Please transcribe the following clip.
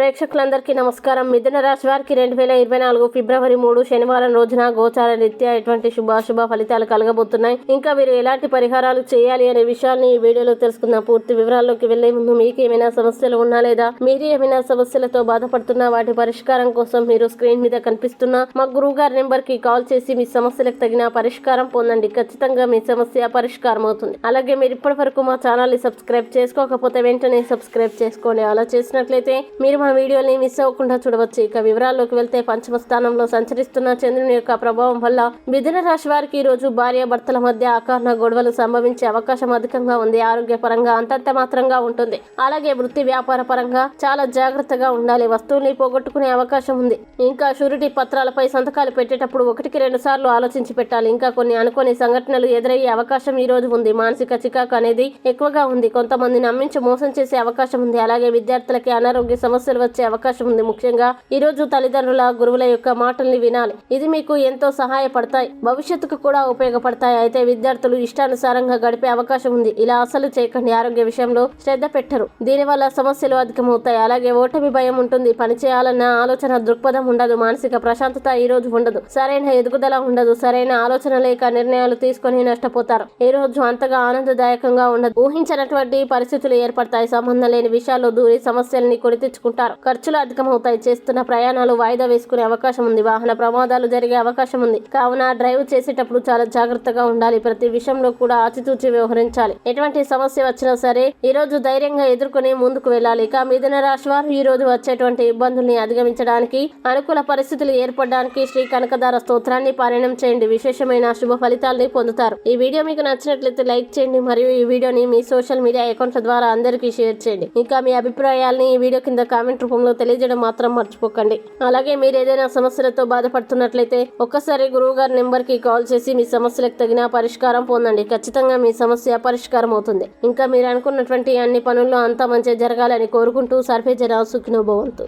ప్రేక్షకులందరికీ నమస్కారం. మిథున రాశి వారికి రెండు వేల ఇరవై నాలుగు ఫిబ్రవరి మూడు శనివారం రోజున గోచార రీత్యా ఎటువంటి శుభాశుభ ఫలితాలు కలగబోతున్నాయి. ఇంకా మీరు ఎలాంటి పరిహారాలు చేయాలి అనే విషయాన్ని ఈ వీడియోలో తెలుసుకుందాం. పూర్తి వివరాల్లోకి వెళ్ళే ముందు మీకు ఏమైనా సమస్యలు ఉన్నా లేదా మీరు ఏమైనా సమస్యలతో బాధపడుతున్నా వాటి పరిష్కారం కోసం మీరు స్క్రీన్ మీద కనిపిస్తున్న మా గురువు గారి నెంబర్కి కాల్ చేసి మీ సమస్యలకు తగిన పరిష్కారం పొందండి. ఖచ్చితంగా మీ సమస్య పరిష్కారం అవుతుంది. అలాగే మీరు ఇప్పటి వరకు మా ఛానల్ని సబ్స్క్రైబ్ చేసుకోకపోతే వెంటనే సబ్స్క్రైబ్ చేసుకోండి. అలా చేసినట్లయితే మీరు మా వీడియోని మిస్ అవ్వకుండా చూడవచ్చు. ఇక వివరాల్లోకి వెళ్తే పంచమ స్థానంలో సంచరిస్తున్న చంద్రుని యొక్క ప్రభావం వల్ల మిథున రాశి వారికి ఈ రోజు భార్య భర్తల మధ్య అకారణ గొడవలు సంభవించే అవకాశం అధికంగా ఉంది. ఆరోగ్యపరంగా అంతంత మాత్రంగా ఉంటుంది. అలాగే వృత్తి వ్యాపార పరంగా చాలా జాగ్రత్తగా ఉండాలి. వస్తువుల్ని పోగొట్టుకునే అవకాశం ఉంది. ఇంకా షూరిటీ పత్రాలపై సంతకాలు పెట్టేటప్పుడు ఒకటికి రెండు సార్లు ఆలోచించి పెట్టాలి. ఇంకా కొన్ని అనుకోని సంఘటనలు ఎదురయ్యే అవకాశం ఈ రోజు ఉంది. మానసిక చికాకు అనేది ఎక్కువగా ఉంది. కొంతమంది నమ్మించి మోసం చేసే అవకాశం ఉంది. అలాగే విద్యార్థులకి అనారోగ్య సమస్యలు వచ్చే అవకాశం ఉంది. ముఖ్యంగా ఈ రోజు తల్లిదండ్రుల గురువుల యొక్క మాటల్ని వినాలి. ఇది మీకు ఎంతో సహాయపడతాయి. భవిష్యత్తుకు కూడా ఉపయోగపడతాయి. అయితే విద్యార్థులు ఇష్టానుసారంగా గడిపే అవకాశం ఉంది. ఇలా అసలు చేయకండి. ఆరోగ్య విషయంలో శ్రద్ధ పెట్టరు. దీనివల్ల సమస్యలు అధికమవుతాయి. అలాగే ఓటమి భయం ఉంటుంది. పని చేయాలన్న ఆలోచన దృక్పథం ఉండదు. మానసిక ప్రశాంతత ఈ రోజు ఉండదు. సరైన ఎదుగుదల ఉండదు. సరైన ఆలోచన లేక నిర్ణయాలు తీసుకొని నష్టపోతారు. ఈ రోజు అంతగా ఆనందదాయకంగా ఉండదు. ఊహించినటువంటి పరిస్థితులు ఏర్పడతాయి. సంబంధం లేని విషయాల్లో దూరి సమస్యల్ని కొని తెచ్చుకుంటారు. ఖర్చులు అధికమవుతాయి. చేస్తున్న ప్రయాణాలు వాయిదా వేసుకునే అవకాశం ఉంది. వాహన ప్రమాదాలు జరిగే అవకాశం ఉంది. కావున డ్రైవ్ చేసేటప్పుడు చాలా జాగ్రత్తగా ఉండాలి. ప్రతి విషయంలో కూడా ఆచితూచి వ్యవహరించాలి. ఎటువంటి సమస్య వచ్చినా సరే ఈ రోజు ధైర్యంగా ఎదుర్కొని ముందుకు వెళ్ళాలి. ఇక మిథున రాశి వారు ఈ రోజు వచ్చేటువంటి ఇబ్బందుల్ని అధిగమించడానికి అనుకూల పరిస్థితులు ఏర్పడడానికి శ్రీ కనకదార స్తోత్రాన్ని పారాయణం చేయండి. విశేషమైన శుభ ఫలితాలని పొందుతారు. ఈ వీడియో మీకు నచ్చినట్లయితే లైక్ చేయండి. మరియు ఈ వీడియోని మీ సోషల్ మీడియా అకౌంట్ల ద్వారా అందరికీ షేర్ చేయండి. ఇంకా మీ అభిప్రాయాల్ని ఈ వీడియో కింద కామెంట్ రూపంలో తెలియజేయడం మాత్రం మర్చిపోకండి. అలాగే మీరు ఏదైనా సమస్యలతో బాధపడుతున్నట్లయితే ఒక్కసారి గురువు గారి నెంబర్కి కాల్ చేసి మీ సమస్యలకు తగిన పరిష్కారం పొందండి. ఖచ్చితంగా మీ సమస్య పరిష్కారం అవుతుంది. ఇంకా మీరు అనుకున్నటువంటి అన్ని పనుల్లో అంతా మంచి జరగాలని కోరుకుంటూ సర్వే జన సుఖినోభవంతు.